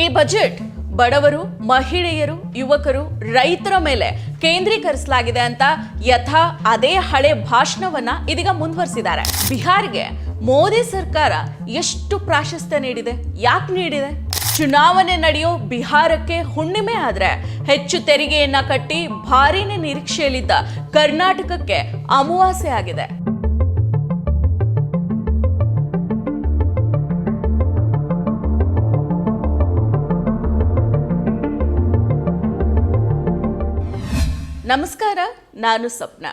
ಈ ಬಜೆಟ್ ಬಡವರು, ಮಹಿಳೆಯರು, ಯುವಕರು, ರೈತರ ಮೇಲೆ ಕೇಂದ್ರೀಕರಿಸಲಾಗಿದೆ ಅಂತ ಯಥಾ ಅದೇ ಹಳೆ ಭಾಷಣವನ್ನ ಇದೀಗ ಮುಂದುವರಿಸಿದ್ದಾರೆ. ಬಿಹಾರ್ಗೆ ಮೋದಿ ಸರ್ಕಾರ ಎಷ್ಟು ಪ್ರಾಶಸ್ತ್ಯ ನೀಡಿದೆ? ಯಾಕೆ ನೀಡಿದೆ? ಚುನಾವಣೆ ನಡೆಯೋ ಬಿಹಾರಕ್ಕೆ ಹುಣ್ಣಿಮೆ ಆದ್ರೆ ಹೆಚ್ಚು ತೆರಿಗೆಯನ್ನ ಕಟ್ಟಿ ಭಾರೀನೇ ನಿರೀಕ್ಷೆಯಲ್ಲಿದ್ದ ಕರ್ನಾಟಕಕ್ಕೆ ಅಮಾವಾಸ್ಯೆ ಆಗಿದೆ. ನಮಸ್ಕಾರ, ನಾನು ಸ್ವಪ್ನ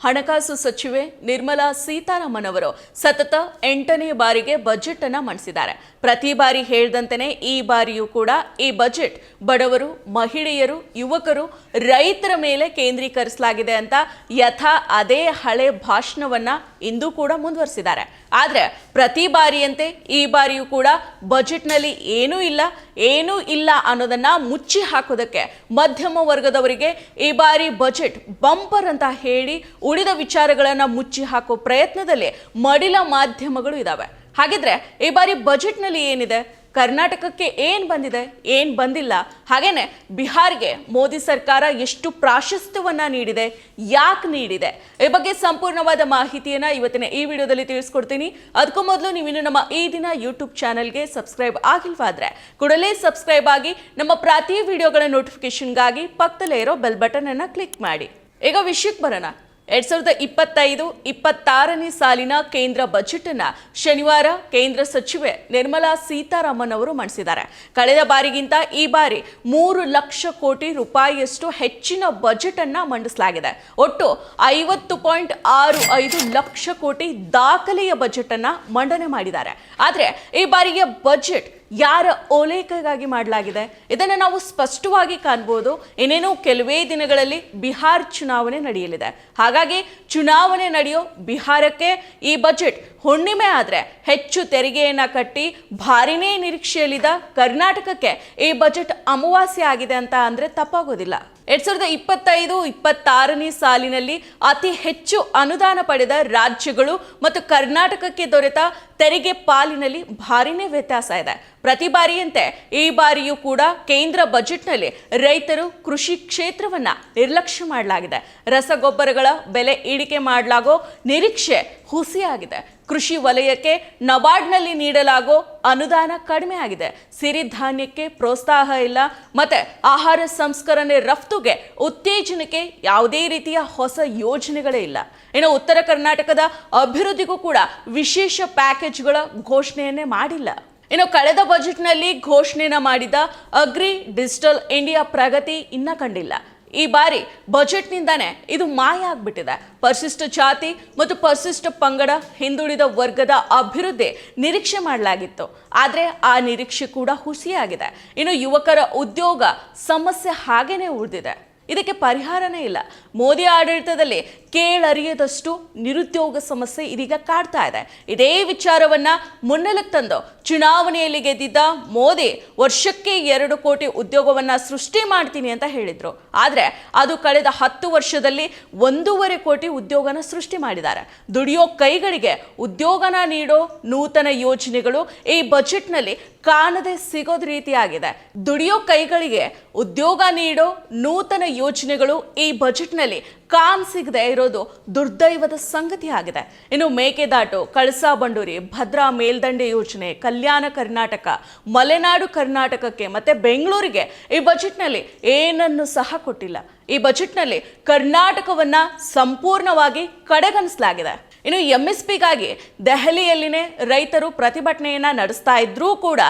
ಹಣಕಾಸು ಸಚಿವೆ ನಿರ್ಮಲಾ ಸೀತಾರಾಮನ್ ಅವರು ಸತತ ಎಂಟನೇ ಬಾರಿಗೆ ಬಜೆಟ್ ಅನ್ನ ಮಂಡಿಸಿದ್ದಾರೆ. ಪ್ರತಿ ಬಾರಿ ಹೇಳಿದಂತೆಯೇ ಈ ಬಾರಿಯೂ ಕೂಡ ಈ ಬಜೆಟ್ ಬಡವರು, ಮಹಿಳೆಯರು, ಯುವಕರು ರೈತರ ಮೇಲೆ ಕೇಂದ್ರೀಕರಿಸಲಾಗಿದೆ ಅಂತ ಯಥಾ ಅದೇ ಹಳೆ ಭಾಷಣವನ್ನ ಇಂದು ಕೂಡ ಮುಂದುವರಿಸಿದ್ದಾರೆ. ಆದ್ರೆ ಪ್ರತಿ ಬಾರಿಯಂತೆ ಈ ಬಾರಿಯೂ ಕೂಡ ಬಜೆಟ್ನಲ್ಲಿ ಏನೂ ಇಲ್ಲ ಏನೂ ಇಲ್ಲ ಅನ್ನೋದನ್ನು ಮುಚ್ಚಿ ಹಾಕೋದಕ್ಕೆ ಮಧ್ಯಮ ವರ್ಗದವರಿಗೆ ಈ ಬಾರಿ ಬಜೆಟ್ ಬಂಪರ್ ಅಂತ ಹೇಳಿ ಉಳಿದ ವಿಚಾರಗಳನ್ನು ಮುಚ್ಚಿ ಹಾಕೋ ಪ್ರಯತ್ನದಲ್ಲಿ ಮಡಿಲ ಮಾಧ್ಯಮಗಳು ಇದ್ದಾವೆ ಹಾಗಿದ್ರೆ ಈ ಬಾರಿ ಬಜೆಟ್ನಲ್ಲಿ ಏನಿದೆ? ಕರ್ನಾಟಕಕ್ಕೆ ಏನ್ ಬಂದಿದೆ? ಏನ್ ಬಂದಿಲ್ಲ? ಹಾಗೇನೆ ಬಿಹಾರ್ಗೆ ಮೋದಿ ಸರ್ಕಾರ ಎಷ್ಟು ಪ್ರಾಶಸ್ತ್ಯವನ್ನು ನೀಡಿದೆ? ಯಾಕೆ ನೀಡಿದೆ? ಈ ಬಗ್ಗೆ ಸಂಪೂರ್ಣವಾದ ಮಾಹಿತಿಯನ್ನ ಇವತ್ತಿನ ಈ ವಿಡಿಯೋದಲ್ಲಿ ತಿಳಿಸ್ಕೊಡ್ತೀನಿ. ಅದಕ್ಕೂ ಮೊದಲು ನೀವಿನ್ನು ನಮ್ಮ ಈ ದಿನ ಯೂಟ್ಯೂಬ್ ಚಾನಲ್ಗೆ ಸಬ್ಸ್ಕ್ರೈಬ್ ಆಗಿಲ್ವಾದ್ರೆ ಕೂಡಲೇ ಸಬ್ಸ್ಕ್ರೈಬ್ ಆಗಿ ನಮ್ಮ ಪ್ರತಿ ವಿಡಿಯೋಗಳ ನೋಟಿಫಿಕೇಶನ್ಗಾಗಿ ಪಕ್ಕದಲ್ಲೇ ಇರೋ ಬೆಲ್ ಬಟನ್ ಅನ್ನ ಕ್ಲಿಕ್ ಮಾಡಿ. ಈಗ ವಿಷಯಕ್ಕೆ ಬರೋಣ. ಎರಡ್ ಸಾವಿರದ ಇಪ್ಪತ್ತೈದು, ಇಪ್ಪತ್ತಾರನೇ ಸಾಲಿನ ಕೇಂದ್ರ ಬಜೆಟ್ ಅನ್ನ ಶನಿವಾರ ಕೇಂದ್ರ ಸಚಿವೆ ನಿರ್ಮಲಾ ಸೀತಾರಾಮನ್ ಅವರು ಮಂಡಿಸಿದ್ದಾರೆ. ಕಳೆದ ಬಾರಿಗಿಂತ ಈ ಬಾರಿ ಮೂರು ಲಕ್ಷ ಕೋಟಿ ರೂಪಾಯಿಯಷ್ಟು ಹೆಚ್ಚಿನ ಬಜೆಟ್ ಅನ್ನ ಮಂಡಿಸಲಾಗಿದೆ. ಒಟ್ಟು ಐವತ್ತು ಪಾಯಿಂಟ್ ಆರು ಐದು ಲಕ್ಷ ಕೋಟಿ ದಾಖಲೆಯ ಬಜೆಟ್ ಅನ್ನ ಮಂಡನೆ ಮಾಡಿದ್ದಾರೆ. ಆದರೆ ಈ ಬಾರಿಯ ಬಜೆಟ್ ಯಾರ ಓಲೈಕೆಗಾಗಿ ಮಾಡಲಾಗಿದೆ? ಇದನ್ನು ನಾವು ಸ್ಪಷ್ಟವಾಗಿ ಕಾಣ್ಬೋದು. ಏನೇನೋ ಕೆಲವೇ ದಿನಗಳಲ್ಲಿ ಬಿಹಾರ್ ಚುನಾವಣೆ ನಡೆಯಲಿದೆ. ಹಾಗಾಗಿ ಚುನಾವಣೆ ನಡೆಯೋ ಬಿಹಾರಕ್ಕೆ ಈ ಬಜೆಟ್ ಹುಣ್ಣಿಮೆ ಆದರೆ ಹೆಚ್ಚು ತೆರಿಗೆಯನ್ನು ಕಟ್ಟಿ ಭಾರಿನೇ ನಿರೀಕ್ಷೆಯಲ್ಲಿದ್ದ ಕರ್ನಾಟಕಕ್ಕೆ ಈ ಬಜೆಟ್ ಅಮಾವಾಸ್ಯೆ ಆಗಿದೆ ಅಂತ ಅಂದರೆ ತಪ್ಪಾಗೋದಿಲ್ಲ. ಎರಡ್ ಸಾವಿರದ ಇಪ್ಪತ್ತೈದು, ಇಪ್ಪತ್ತಾರನೇ ಸಾಲಿನಲ್ಲಿ ಅತಿ ಹೆಚ್ಚು ಅನುದಾನ ಪಡೆದ ರಾಜ್ಯಗಳು ಮತ್ತು ಕರ್ನಾಟಕಕ್ಕೆ ದೊರೆತ ತೆರಿಗೆ ಪಾಲಿನಲ್ಲಿ ಭಾರಿನೇ ವ್ಯತ್ಯಾಸ ಇದೆ. ಪ್ರತಿ ಬಾರಿಯಂತೆ ಈ ಬಾರಿಯೂ ಕೂಡ ಕೇಂದ್ರ ಬಜೆಟ್ನಲ್ಲಿ ರೈತರು ಕೃಷಿ ಕ್ಷೇತ್ರವನ್ನು ನಿರ್ಲಕ್ಷ್ಯ ಮಾಡಲಾಗಿದೆ. ರಸಗೊಬ್ಬರಗಳ ಬೆಲೆ ಇಳಿಕೆ ಮಾಡಲಾಗೋ ನಿರೀಕ್ಷೆ ಹುಸಿಯಾಗಿದೆ. ಕೃಷಿ ವಲಯಕ್ಕೆ ನಬಾರ್ಡ್ನಲ್ಲಿ ನೀಡಲಾಗೋ ಅನುದಾನ ಕಡಿಮೆ ಆಗಿದೆ. ಸಿರಿಧಾನ್ಯಕ್ಕೆ ಪ್ರೋತ್ಸಾಹ ಇಲ್ಲ. ಮತ್ತೆ ಆಹಾರ ಸಂಸ್ಕರಣೆ ರಫ್ತುಗೆ ಉತ್ತೇಜನಕ್ಕೆ ಯಾವುದೇ ರೀತಿಯ ಹೊಸ ಯೋಜನೆಗಳೇ ಇಲ್ಲ. ಇನ್ನು ಉತ್ತರ ಕರ್ನಾಟಕದ ಅಭಿವೃದ್ಧಿಗೂ ಕೂಡ ವಿಶೇಷ ಪ್ಯಾಕೇಜ್ಗಳ ಘೋಷಣೆಯನ್ನೇ ಮಾಡಿಲ್ಲ. ಇನ್ನು ಕಳೆದ ಬಜೆಟ್ನಲ್ಲಿ ಘೋಷಣೆನ ಮಾಡಿದ ಅಗ್ರಿ ಡಿಜಿಟಲ್ ಇಂಡಿಯಾ ಪ್ರಗತಿ ಇನ್ನ ಕಂಡಿಲ್ಲ. ಈ ಬಾರಿ ಬಜೆಟ್ನಿಂದಾನೇ ಇದು ಮಾಯ ಆಗ್ಬಿಟ್ಟಿದೆ. ಪರಿಶಿಷ್ಟ ಜಾತಿ ಮತ್ತು ಪರಿಶಿಷ್ಟ ಪಂಗಡ ಹಿಂದುಳಿದ ವರ್ಗದ ಅಭಿವೃದ್ಧಿ ನಿರೀಕ್ಷೆ ಮಾಡಲಾಗಿತ್ತು. ಆದರೆ ಆ ನಿರೀಕ್ಷೆ ಕೂಡ ಹುಸಿಯಾಗಿದೆ. ಇನ್ನು ಯುವಕರ ಉದ್ಯೋಗ ಸಮಸ್ಯೆ ಹಾಗೇನೆ ಉಳಿದಿದೆ. ಇದಕ್ಕೆ ಪರಿಹಾರನೇ ಇಲ್ಲ. ಮೋದಿ ಆಡಳಿತದಲ್ಲಿ ಕೇಳರಿಯದಷ್ಟು ನಿರುದ್ಯೋಗ ಸಮಸ್ಯೆ ಇದೀಗ ಕಾಡ್ತಾ ಇದೆ. ಇದೇ ವಿಚಾರವನ್ನ ಮುನ್ನೆಲಕ್ಕೆ ತಂದು ಚುನಾವಣೆಯಲ್ಲಿ ಗೆದ್ದಿದ್ದ ಮೋದಿ ವರ್ಷಕ್ಕೆ ಎರಡು ಕೋಟಿ ಉದ್ಯೋಗವನ್ನ ಸೃಷ್ಟಿ ಮಾಡ್ತೀನಿ ಅಂತ ಹೇಳಿದ್ರು. ಆದ್ರೆ ಅದು ಕಳೆದ ಹತ್ತು ವರ್ಷದಲ್ಲಿ ಒಂದೂವರೆ ಕೋಟಿ ಉದ್ಯೋಗನ ಸೃಷ್ಟಿ ಮಾಡಿದ್ದಾರೆ. ದುಡಿಯೋ ಕೈಗಳಿಗೆ ಉದ್ಯೋಗನ ನೀಡೋ ನೂತನ ಯೋಜನೆಗಳು ಈ ಬಜೆಟ್ನಲ್ಲಿ ಕಾಣದೆ ಸಿಗೋದ್ ರೀತಿಯಾಗಿದೆ. ದುಡಿಯೋ ಕೈಗಳಿಗೆ ಉದ್ಯೋಗ ನೀಡೋ ನೂತನ ಯೋಜನೆಗಳು ಈ ಬಜೆಟ್ನಲ್ಲಿ ಕಾಮ್ ಸಿಗದೆ ಇರೋದು ದುರ್ದೈವದ ಸಂಗತಿ ಆಗಿದೆ. ಇನ್ನು ಮೇಕೆದಾಟು, ಕಳಸಾ ಬಂಡೂರಿ, ಭದ್ರಾ ಮೇಲ್ದಂಡೆ ಯೋಜನೆ, ಕಲ್ಯಾಣ ಕರ್ನಾಟಕ, ಮಲೆನಾಡು ಕರ್ನಾಟಕಕ್ಕೆ ಮತ್ತೆ ಬೆಂಗಳೂರಿಗೆ ಈ ಬಜೆಟ್ನಲ್ಲಿ ಏನನ್ನು ಸಹ ಕೊಟ್ಟಿಲ್ಲ. ಈ ಬಜೆಟ್ನಲ್ಲಿ ಕರ್ನಾಟಕವನ್ನ ಸಂಪೂರ್ಣವಾಗಿ ಕಡೆಗಣಿಸಲಾಗಿದೆ. ಇನ್ನು ಎಂ ಎಸ್ ಪಿಗಾಗಿ ದೆಹಲಿಯಲ್ಲಿನೇ ರೈತರು ಪ್ರತಿಭಟನೆಯನ್ನು ನಡೆಸ್ತಾ ಇದ್ರೂ ಕೂಡ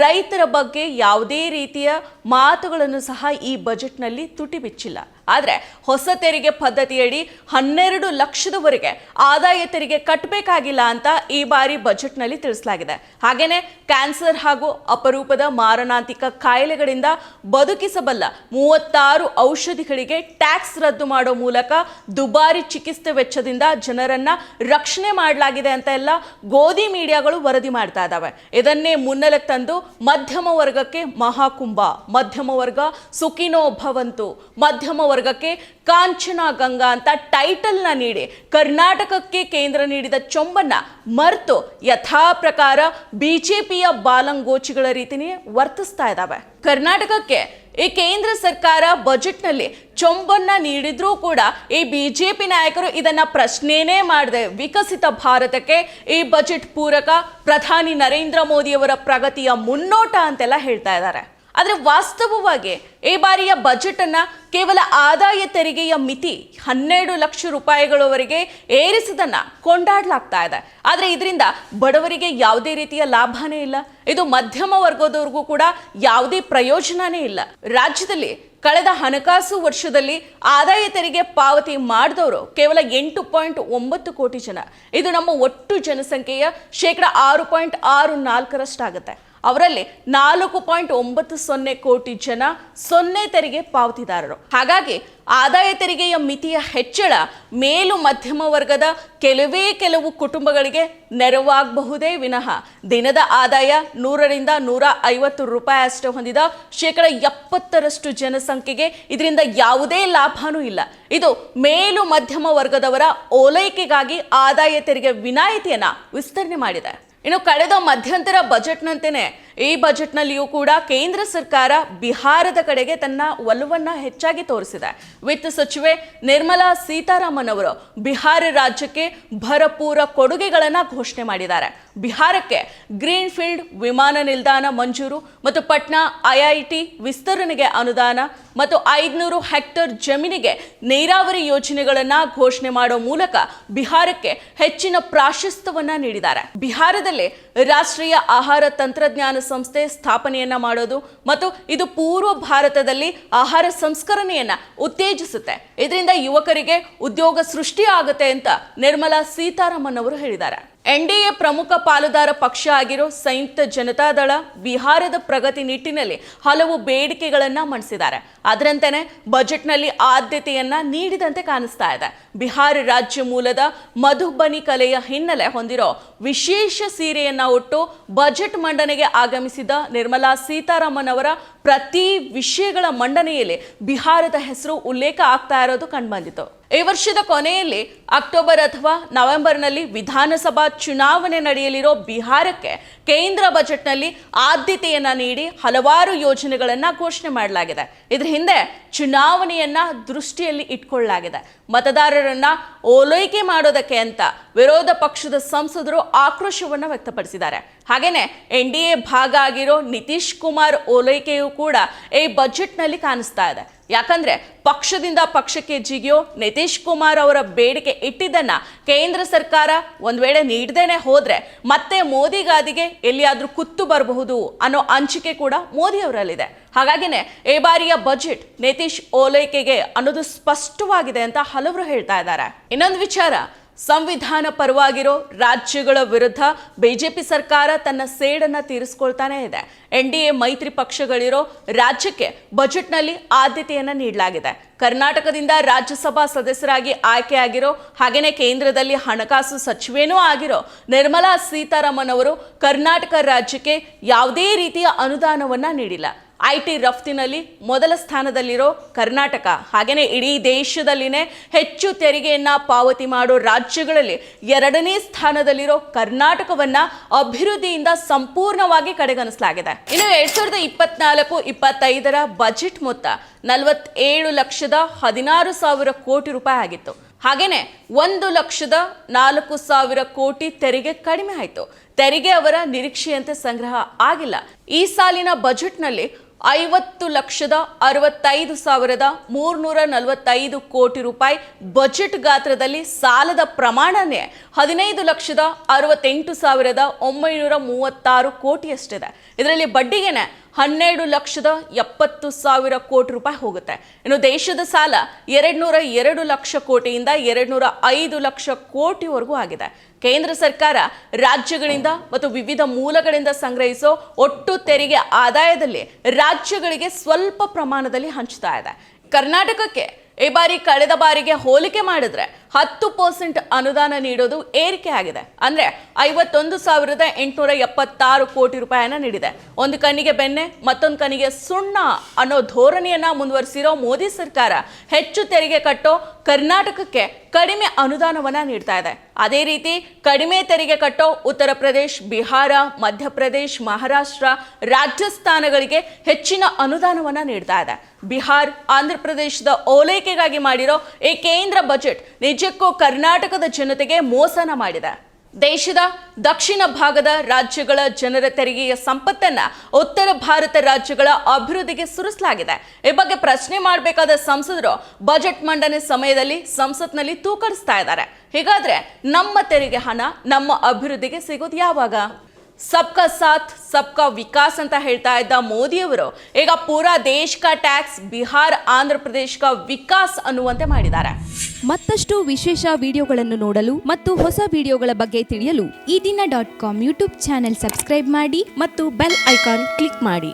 ರೈತರ ಬಗ್ಗೆ ಯಾವುದೇ ರೀತಿಯ ಮಾತುಗಳನ್ನು ಸಹ ಈ ಬಜೆಟ್ನಲ್ಲಿ ತುಟಿ ಬಿಚ್ಚಿಲ್ಲ. ಆದರೆ ಹೊಸ ತೆರಿಗೆ ಪದ್ಧತಿಯಡಿ ಹನ್ನೆರಡು ಲಕ್ಷದವರೆಗೆ ಆದಾಯ ತೆರಿಗೆ ಕಟ್ಟಬೇಕಾಗಿಲ್ಲ ಅಂತ ಈ ಬಾರಿ ಬಜೆಟ್ನಲ್ಲಿ ತಿಳಿಸಲಾಗಿದೆ. ಹಾಗೇನೆ ಕ್ಯಾನ್ಸರ್ ಹಾಗೂ ಅಪರೂಪದ ಮಾರಣಾಂತಿಕ ಕಾಯಿಲೆಗಳಿಂದ ಬದುಕಿಸಬಲ್ಲ ಮೂವತ್ತಾರು ಔಷಧಿಗಳಿಗೆ ಟ್ಯಾಕ್ಸ್ ರದ್ದು ಮಾಡೋ ಮೂಲಕ ದುಬಾರಿ ಚಿಕಿತ್ಸೆ ವೆಚ್ಚದಿಂದ ಜನರನ್ನ ರಕ್ಷಣೆ ಮಾಡಲಾಗಿದೆ ಅಂತ ಎಲ್ಲ ಗೋಧಿ ಮೀಡಿಯಾಗಳು ವರದಿ ಮಾಡ್ತಾ ಇದ್ದಾವೆ. ಇದನ್ನೇ ಮುನ್ನೆಲೆ ತಂದು ಮಧ್ಯಮ ವರ್ಗಕ್ಕೆ ಮಹಾಕುಂಭ, ಮಧ್ಯಮ ವರ್ಗ ಸುಖಿನೋ ಭವಂತು ಮಧ್ಯಮ ವರ್ಗಕ್ಕೆ ಕಾಂಚನ ಗಂಗಾ ಅಂತ ಟೈಟಲ್ನ ನೀಡಿ ಕರ್ನಾಟಕಕ್ಕೆ ಕೇಂದ್ರ ನೀಡಿದ ಚೊಂಬನ್ನ ಮರೆತು ಯಥಾ ಪ್ರಕಾರ ಬಿಜೆಪಿಯ ಬಾಲಂಗೋಚಿಗಳ ರೀತಿನೇ ವರ್ತಿಸ್ತಾ ಇದ್ದಾವೆ. ಕರ್ನಾಟಕಕ್ಕೆ ಈ ಕೇಂದ್ರ ಸರ್ಕಾರ ಬಜೆಟ್ನಲ್ಲಿ ಚೊಂಬನ್ನ ನೀಡಿದ್ರೂ ಕೂಡ ಈ ಬಿಜೆಪಿ ನಾಯಕರು ಇದನ್ನ ಪ್ರಶ್ನೆನೇ ಮಾಡದೆ ವಿಕಸಿತ ಭಾರತಕ್ಕೆ ಈ ಬಜೆಟ್ ಪೂರಕ ಪ್ರಧಾನಿ ನರೇಂದ್ರ ಮೋದಿಯವರ ಪ್ರಗತಿಯ ಮುನ್ನೋಟ ಅಂತೆಲ್ಲ ಹೇಳ್ತಾ ಇದ್ದಾರೆ. ಆದರೆ ವಾಸ್ತವವಾಗಿ ಈ ಬಾರಿಯ ಬಜೆಟ್ ಅನ್ನ ಕೇವಲ ಆದಾಯ ತೆರಿಗೆಯ ಮಿತಿ ಹನ್ನೆರಡು ಲಕ್ಷ ರೂಪಾಯಿಗಳವರೆಗೆ ಏರಿಸಿದನ್ನ ಕೊಂಡಾಡಲಾಗ್ತಾ ಇದೆ. ಆದರೆ ಇದರಿಂದ ಬಡವರಿಗೆ ಯಾವುದೇ ರೀತಿಯ ಲಾಭನೇ ಇಲ್ಲ. ಇದು ಮಧ್ಯಮ ವರ್ಗದವ್ರಿಗೂ ಕೂಡ ಯಾವುದೇ ಪ್ರಯೋಜನನೇ ಇಲ್ಲ. ರಾಜ್ಯದಲ್ಲಿ ಕಳೆದ ಹಣಕಾಸು ವರ್ಷದಲ್ಲಿ ಆದಾಯ ತೆರಿಗೆ ಪಾವತಿ ಮಾಡಿದವರು ಕೇವಲ ಎಂಟು ಪಾಯಿಂಟ್ ಒಂಬತ್ತು ಕೋಟಿ ಜನ. ಇದು ನಮ್ಮ ಒಟ್ಟು ಜನಸಂಖ್ಯೆಯ ಶೇಕಡ ಆರು ಪಾಯಿಂಟ್ ಆರು ನಾಲ್ಕರಷ್ಟಾಗುತ್ತೆ. ಅವರಲ್ಲಿ ನಾಲ್ಕು ಪಾಯಿಂಟ್ ಒಂಬತ್ತು ಸೊನ್ನೆ ಕೋಟಿ ಜನ ಸೊನ್ನೆ ತೆರಿಗೆ ಪಾವತಿದಾರರು. ಹಾಗಾಗಿ ಆದಾಯ ತೆರಿಗೆಯ ಮಿತಿಯ ಹೆಚ್ಚಳ ಮೇಲು ಮಧ್ಯಮ ವರ್ಗದ ಕೆಲವೇ ಕೆಲವು ಕುಟುಂಬಗಳಿಗೆ ನೆರವಾಗಬಹುದೇ ವಿನಃ ದಿನದ ಆದಾಯ ನೂರರಿಂದ ನೂರ ಐವತ್ತು ರೂಪಾಯಿ ಅಷ್ಟು ಹೊಂದಿದ ಶೇಕಡ ಎಪ್ಪತ್ತರಷ್ಟು ಜನಸಂಖ್ಯೆಗೆ ಇದರಿಂದ ಯಾವುದೇ ಲಾಭನೂ ಇಲ್ಲ. ಇದು ಮೇಲು ಮಧ್ಯಮ ವರ್ಗದವರ ಓಲೈಕೆಗಾಗಿ ಆದಾಯ ತೆರಿಗೆ ವಿನಾಯಿತಿಯನ್ನು ವಿಸ್ತರಣೆ ಮಾಡಿದೆ. ಇನ್ನು ಕಳೆದ ಮಧ್ಯಂತರ ಬಜೆಟ್ನಂತೆಯೇ ಈ ಬಜೆಟ್ನಲ್ಲಿಯೂ ಕೂಡ ಕೇಂದ್ರ ಸರ್ಕಾರ ಬಿಹಾರದ ಕಡೆಗೆ ತನ್ನ ಒಲವನ್ನ ಹೆಚ್ಚಾಗಿ ತೋರಿಸಿದೆ. ವಿತ್ತ ಸಚಿವೆ ನಿರ್ಮಲಾ ಸೀತಾರಾಮನ್ ಅವರು ಬಿಹಾರ ರಾಜ್ಯಕ್ಕೆ ಭರಪೂರ ಕೊಡುಗೆಗಳನ್ನು ಘೋಷಣೆ ಮಾಡಿದ್ದಾರೆ. ಬಿಹಾರಕ್ಕೆ ಗ್ರೀನ್ ಫೀಲ್ಡ್ ವಿಮಾನ ನಿಲ್ದಾಣ ಮಂಜೂರು ಮತ್ತು ಪಟ್ನಾ ಐಐಟಿ ವಿಸ್ತರಣೆಗೆ ಅನುದಾನ ಮತ್ತು ಐದುನೂರು ಹೆಕ್ಟರ್ ಜಮೀನಿಗೆ ನೀರಾವರಿ ಯೋಜನೆಗಳನ್ನ ಘೋಷಣೆ ಮಾಡೋ ಮೂಲಕ ಬಿಹಾರಕ್ಕೆ ಹೆಚ್ಚಿನ ಪ್ರಾಶಸ್ತ್ಯವನ್ನು ನೀಡಿದ್ದಾರೆ. ಬಿಹಾರದಲ್ಲಿ ರಾಷ್ಟ್ರೀಯ ಆಹಾರ ತಂತ್ರಜ್ಞಾನ ಸಂಸ್ಥೆ ಸ್ಥಾಪನೆಯನ್ನ ಮಾಡೋದು ಮತ್ತು ಇದು ಪೂರ್ವ ಭಾರತದಲ್ಲಿ ಆಹಾರ ಸಂಸ್ಕರಣೆಯನ್ನ ಉತ್ತೇಜಿಸುತ್ತೆ. ಇದರಿಂದ ಯುವಕರಿಗೆ ಉದ್ಯೋಗ ಸೃಷ್ಟಿ ಆಗುತ್ತೆ ಅಂತ ನಿರ್ಮಲಾ ಸೀತಾರಾಮನ್ ಅವರು ಹೇಳಿದ್ದಾರೆ. ಎನ್ಡಿಎ ಪ್ರಮುಖ ಪಾಲುದಾರ ಪಕ್ಷ ಆಗಿರೋ ಸಂಯುಕ್ತ ಜನತಾದಳ ಬಿಹಾರದ ಪ್ರಗತಿ ನಿಟ್ಟಿನಲ್ಲಿ ಹಲವು ಬೇಡಿಕೆಗಳನ್ನು ಮಂಡಿಸಿದ್ದಾರೆ. ಅದರಂತೆಯೇ ಬಜೆಟ್ನಲ್ಲಿ ಆದ್ಯತೆಯನ್ನ ನೀಡಿದಂತೆ ಕಾಣಿಸ್ತಾ ಇದೆ. ಬಿಹಾರ ರಾಜ್ಯ ಮೂಲದ ಮಧುಬನಿ ಕಲೆಯ ಹಿನ್ನೆಲೆ ಹೊಂದಿರೋ ವಿಶೇಷ ಸೀರೆಯನ್ನ ಒಟ್ಟು ಬಜೆಟ್ ಮಂಡನೆಗೆ ಆಗಮಿಸಿದ ನಿರ್ಮಲಾ ಸೀತಾರಾಮನ್ ಅವರ ಪ್ರತಿ ವಿಷಯಗಳ ಮಂಡನೆಯಲ್ಲಿ ಬಿಹಾರದ ಹೆಸರು ಉಲ್ಲೇಖ ಆಗ್ತಾ ಇರೋದು ಕಂಡುಬಂದಿತು ಈ ವರ್ಷದ ಕೊನೆಯಲ್ಲಿ ಅಕ್ಟೋಬರ್ ಅಥವಾ ನವೆಂಬರ್ನಲ್ಲಿ ವಿಧಾನಸಭಾ ಚುನಾವಣೆ ನಡೆಯಲಿರೋ ಬಿಹಾರಕ್ಕೆ ಕೇಂದ್ರ ಬಜೆಟ್ನಲ್ಲಿ ಆದ್ಯತೆಯನ್ನ ನೀಡಿ ಹಲವಾರು ಯೋಜನೆಗಳನ್ನು ಘೋಷಣೆ ಮಾಡಲಾಗಿದೆ. ಇದ್ರ ಹಿಂದೆ ಚುನಾವಣೆಯನ್ನ ದೃಷ್ಟಿಯಲ್ಲಿ ಇಟ್ಕೊಳ್ಳಲಾಗಿದೆ. ಮತದಾರರನ್ನ ಓಲೈಕೆ ಮಾಡೋದಕ್ಕೆ ಅಂತ ವಿರೋಧ ಪಕ್ಷದ ಸಂಸದರು ಆಕ್ರೋಶವನ್ನು ವ್ಯಕ್ತಪಡಿಸಿದ್ದಾರೆ. ಹಾಗೇನೆ ಎನ್ ಡಿ ಎ ಭಾಗ ಆಗಿರೋ ನಿತೀಶ್ ಕುಮಾರ್ ಓಲೈಕೆಯೂ ಕೂಡ ಈ ಬಜೆಟ್ನಲ್ಲಿ ಕಾಣಿಸ್ತಾ ಇದೆ. ಯಾಕಂದ್ರೆ ಪಕ್ಷದಿಂದ ಪಕ್ಷಕ್ಕೆ ಜಿಗಿಯೋ ನಿತೀಶ್ ಕುಮಾರ್ ಅವರ ಬೇಡಿಕೆ ಇಟ್ಟಿದ್ದನ್ನ ಕೇಂದ್ರ ಸರ್ಕಾರ ಒಂದು ವೇಳೆ ನೀಡದೇನೆ ಹೋದ್ರೆ ಮತ್ತೆ ಮೋದಿ ಗಾದಿಗೆ ಎಲ್ಲಿಯಾದ್ರೂ ಕುತ್ತು ಬರಬಹುದು ಅನ್ನೋ ಅಂಚಿಕೆ ಕೂಡ ಮೋದಿ ಅವರಲ್ಲಿದೆ ಹಾಗಾಗಿನೇ ಈ ಬಾರಿಯ ಬಜೆಟ್ ನಿತೀಶ್ ಓಲೈಕೆಗೆ ಅನ್ನೋದು ಸ್ಪಷ್ಟವಾಗಿದೆ ಅಂತ ಹಲವರು ಹೇಳ್ತಾ ಇದ್ದಾರೆ. ಇನ್ನೊಂದು ವಿಚಾರ ಸಂವಿಧಾನ ಪರವಾಗಿರೋ ರಾಜ್ಯಗಳ ವಿರುದ್ಧ ಬಿಜೆಪಿ ಸರ್ಕಾರ ತನ್ನ ಸೇಡನ್ನ ತೀರಿಸ್ಕೊಳ್ತಾನೆ ಇದೆ. ಎನ್ ಡಿ ಎ ಮೈತ್ರಿ ಪಕ್ಷಗಳಿರೋ ರಾಜ್ಯಕ್ಕೆ ಬಜೆಟ್ನಲ್ಲಿ ಆದ್ಯತೆಯನ್ನು ನೀಡಲಾಗಿದೆ. ಕರ್ನಾಟಕದಿಂದ ರಾಜ್ಯಸಭಾ ಸದಸ್ಯರಾಗಿ ಆಯ್ಕೆಯಾಗಿರೋ ಹಾಗೇನೆ ಕೇಂದ್ರದಲ್ಲಿ ಹಣಕಾಸು ಸಚಿವೇನೂ ಆಗಿರೋ ನಿರ್ಮಲಾ ಸೀತಾರಾಮನ್ ಅವರು ಕರ್ನಾಟಕ ರಾಜ್ಯಕ್ಕೆ ಯಾವುದೇ ರೀತಿಯ ಅನುದಾನವನ್ನ ನೀಡಿಲ್ಲ. ಐ ಟಿ ರಫ್ತಿನಲ್ಲಿ ಮೊದಲ ಸ್ಥಾನದಲ್ಲಿರೋ ಕರ್ನಾಟಕ ಹಾಗೆಯೇ ಇಡೀ ದೇಶದಲ್ಲಿನೇ ಹೆಚ್ಚು ತೆರಿಗೆಯನ್ನ ಪಾವತಿ ಮಾಡೋ ರಾಜ್ಯಗಳಲ್ಲಿ ಎರಡನೇ ಸ್ಥಾನದಲ್ಲಿರೋ ಕರ್ನಾಟಕವನ್ನು ಅಭಿವೃದ್ಧಿಯಿಂದ ಸಂಪೂರ್ಣವಾಗಿ ಕಡೆಗಣಿಸಲಾಗಿದೆ. ಇನ್ನು ಎರಡ್ ಸಾವಿರದ ಇಪ್ಪತ್ನಾಲ್ಕು, ಇಪ್ಪತ್ತೈದರ ಬಜೆಟ್ ಮೊತ್ತ ನಲವತ್ತೇಳು ಲಕ್ಷದ ಹದಿನಾರು ಸಾವಿರ ಕೋಟಿ ರೂಪಾಯಿ ಆಗಿತ್ತು. ಹಾಗೇನೆ ಒಂದು ಲಕ್ಷದ ನಾಲ್ಕು ಸಾವಿರ ಕೋಟಿ ತೆರಿಗೆ ಕಡಿಮೆ ಆಯಿತು. ತೆರಿಗೆ ಅವರ ನಿರೀಕ್ಷೆಯಂತೆ ಸಂಗ್ರಹ ಆಗಿಲ್ಲ. ಈ ಸಾಲಿನ ಬಜೆಟ್ನಲ್ಲಿ ಐವತ್ತು ಲಕ್ಷದ ಅರವತ್ತೈದು ಸಾವಿರದ ಮೂರ್ನೂರ ನಲವತ್ತೈದು ಕೋಟಿ ರೂಪಾಯಿ ಬಜೆಟ್ ಗಾತ್ರದಲ್ಲಿ ಸಾಲದ ಪ್ರಮಾಣನೇ ಹದಿನೈದು ಲಕ್ಷದ ಅರವತ್ತೆಂಟು ಸಾವಿರದ ಒಂಬೈನೂರ ಮೂವತ್ತಾರು ಕೋಟಿಯಷ್ಟಿದೆ. ಇದರಲ್ಲಿ ಬಡ್ಡಿಗೆನೆ ಹನ್ನೆರಡು ಲಕ್ಷದ ಎಪ್ಪತ್ತು ಸಾವಿರ ಕೋಟಿ ರೂಪಾಯಿ ಹೋಗುತ್ತೆ. ಇನ್ನು ದೇಶದ ಸಾಲ ಎರಡು ನೂರ ಎರಡು ಲಕ್ಷ ಕೋಟಿಯಿಂದ ಎರಡ್ನೂರ ಐದು ಲಕ್ಷ ಕೋಟಿವರೆಗೂ ಆಗಿದೆ. ಕೇಂದ್ರ ಸರ್ಕಾರ ರಾಜ್ಯಗಳಿಂದ ಮತ್ತು ವಿವಿಧ ಮೂಲಗಳಿಂದ ಸಂಗ್ರಹಿಸೋ ಒಟ್ಟು ತೆರಿಗೆ ಆದಾಯದಲ್ಲಿ ರಾಜ್ಯಗಳಿಗೆ ಸ್ವಲ್ಪ ಪ್ರಮಾಣದಲ್ಲಿ ಹಂಚ್ತಾ ಇದೆ. ಕರ್ನಾಟಕಕ್ಕೆ ಈ ಬಾರಿ ಕಳೆದ ಬಾರಿಗೆ ಹೋಲಿಕೆ ಮಾಡಿದ್ರೆ ಹತ್ತು ಪರ್ಸೆಂಟ್ ಅನುದಾನ ನೀಡೋದು ಏರಿಕೆ ಆಗಿದೆ. ಅಂದ್ರೆ ಐವತ್ತೊಂದು ಸಾವಿರದ ಎಂಟುನೂರ ಎಪ್ಪತ್ತಾರು ಕೋಟಿ ರೂಪಾಯಿಯನ್ನ ನೀಡಿದೆ. ಒಂದು ಕಣ್ಣಿಗೆ ಬೆನ್ನೆ, ಮತ್ತೊಂದು ಕಣ್ಣಿಗೆ ಸುಣ್ಣ ಅನ್ನೋ ಧೋರಣೆಯನ್ನ ಮುಂದುವರಿಸಿರೋ ಮೋದಿ ಸರ್ಕಾರ ಹೆಚ್ಚು ತೆರಿಗೆ ಕಟ್ಟೋ ಕರ್ನಾಟಕಕ್ಕೆ ಕಡಿಮೆ ಅನುದಾನವನ್ನ ನೀಡ್ತಾ ಇದೆ. ಅದೇ ರೀತಿ ಕಡಿಮೆ ತೆರಿಗೆ ಕಟ್ಟೋ ಉತ್ತರ ಪ್ರದೇಶ್, ಬಿಹಾರ, ಮಧ್ಯಪ್ರದೇಶ್, ಮಹಾರಾಷ್ಟ್ರ ರಾಜಸ್ಥಾನಗಳಿಗೆ ಹೆಚ್ಚಿನ ಅನುದಾನವನ್ನ ನೀಡ್ತಾ ಇದೆ. ಬಿಹಾರ್, ಆಂಧ್ರ ಪ್ರದೇಶದ ಓಲೈಕೆಗಾಗಿ ಮಾಡಿರೋ ಈ ಕೇಂದ್ರ ಬಜೆಟ್ ನಿಜಕ್ಕೂ ಕರ್ನಾಟಕದ ಜನತೆಗೆ ಮೋಸನ ಮಾಡಿದೆ. ದೇಶದ ದಕ್ಷಿಣ ಭಾಗದ ರಾಜ್ಯಗಳ ಜನರ ತೆರಿಗೆಯ ಸಂಪತ್ತನ್ನ ಉತ್ತರ ಭಾರತ ರಾಜ್ಯಗಳ ಅಭಿವೃದ್ಧಿಗೆ ಸುರಿಸಲಾಗಿದೆ. ಈ ಬಗ್ಗೆ ಪ್ರಶ್ನೆ ಮಾಡಬೇಕಾದ ಸಂಸದರು ಬಜೆಟ್ ಮಂಡನೆ ಸಮಯದಲ್ಲಿ ಸಂಸತ್ನಲ್ಲಿ ತೂಕರಿಸ್ತಾ ಇದ್ದಾರೆ. ಹೀಗಾದ್ರೆ ನಮ್ಮ ತೆರಿಗೆ ಹಣ ನಮ್ಮ ಅಭಿವೃದ್ಧಿಗೆ ಸಿಗೋದು ಯಾವಾಗ? ಸಬ್ಕಾ ಸಾಥ್, ಸಬ್ಕಾ ವಿಕಾಸ್ ಅಂತ ಹೇಳ್ತಾ ಇದ್ದ ಮೋದಿಯವರು ಈಗ ಪೂರಾ ದೇಶ ಟ್ಯಾಕ್ಸ್, ಬಿಹಾರ್, ಆಂಧ್ರ ಪ್ರದೇಶ ವಿಕಾಸ್ ಅನ್ನುವಂತೆ ಮಾಡಿದ್ದಾರೆ. ಮತ್ತಷ್ಟು ವಿಶೇಷ ವಿಡಿಯೋಗಳನ್ನು ನೋಡಲು ಮತ್ತು ಹೊಸ ವಿಡಿಯೋಗಳ ಬಗ್ಗೆ ತಿಳಿಯಲು ಈ ದಿನ dot com YouTube channel subscribe ಮಾಡಿ ಮತ್ತು ಬೆಲ್ ಐಕಾನ್ ಕ್ಲಿಕ್ ಮಾಡಿ.